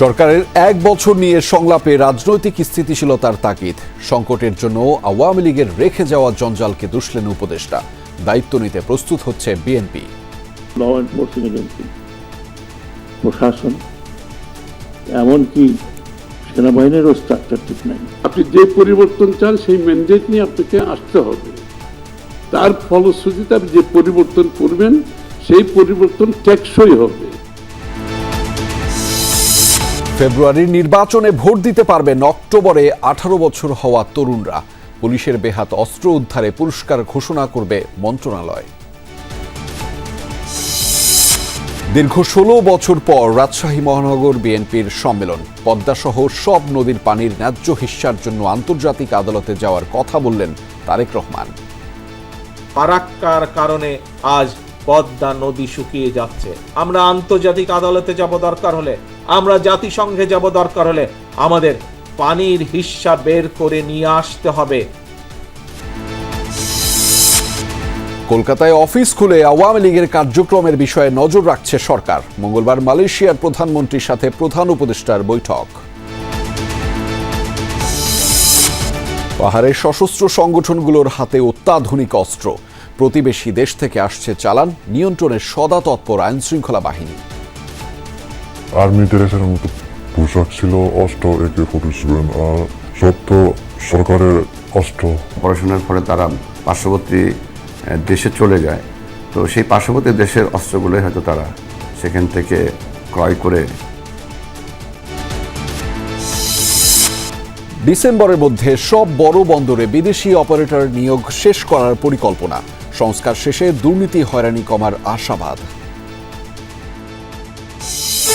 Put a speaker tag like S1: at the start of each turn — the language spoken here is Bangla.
S1: সরকারের এক বছর নিয়ে সংলাপে রাজনৈতিক স্থিতিশীলতার তাগিদ। সংকটের জন্য আওয়ামী লীগের রেখে যাওয়া জঞ্জালকে দুষলেন উপদেষ্টা। দায়িত্ব নিতে প্রস্তুত হচ্ছে বিএনপি।
S2: ল এনফোর্সিং এজেন্সি প্রশাসন এমনকি সেনাবাহিনীরও স্ট্রাকচার ঠিক নাই।
S3: আপনি যে পরিবর্তন চান সেই ম্যান্ডেট নিয়ে আপনাকে আসতে হবে। তার ফলশ্রুতিতে আপনি যে পরিবর্তন করবেন সেই পরিবর্তন টেকসই হবে।
S1: ফেব্রুয়ারির নির্বাচনে ভোট দিতে পারবেন অক্টোবরে আঠারো বছর হওয়া তরুণরা। পুলিশের বেহাত অস্ত্র উদ্ধারে পুরস্কার ঘোষণা করবে মন্ত্রণালয়। দীর্ঘ ষোলো বছর পর রাজশাহী মহানগর বিএনপির সম্মেলন। পদ্মাসহ সব নদীর পানির ন্যায্য হিস্যার জন্য আন্তর্জাতিক আদালতে যাওয়ার কথা বললেন তারেক রহমান।
S4: ফারাক্কার কারণে আজ পদ্মা নদী শুকিয়ে যাচ্ছে। আমরা আন্তর্জাতিক আদালতে যাব দরকার হলে, আমরা জাতিসংঘে যাব দরকার হলে, আমাদের পানির হিস্সা বের করে নিয়ে আসতে হবে।
S1: কলকাতায় অফিস খুলে আওয়ামী লীগের কার্যক্রমের বিষয়ে নজর রাখছে সরকার। মঙ্গলবার মালয়েশিয়ার প্রধানমন্ত্রীর সাথে প্রধান উপদেষ্টার বৈঠক। পাহাড়ের সশস্ত্র সংগঠনগুলোর হাতে অত্যাধুনিক অস্ত্র। প্রতিবেশী দেশ থেকে আসছে চালান নিয়ন্ত্রণের সদা তৎপর আইন শৃঙ্খলা বাহিনী।
S5: আর্মি ড্রেসের মতো পোশাক ছিল অস্ত্র একে সেভেন আর তো সরকারের অস্ত্র।
S6: অপারেশনের ফলে তারা পার্শ্ববর্তী দেশে চলে যায়। তো সেই পার্শ্ববর্তী দেশের অস্ত্রগুলোই হয়তো তারা সেখান থেকে ক্রয় করে।
S1: ডিসেম্বরের মধ্যে সব বড় বন্দরে বিদেশি অপারেটর নিয়োগ শেষ করার পরিকল্পনা। সংস্কার শেষে দুর্নীতি হয়রানি কমার আশাবাদ।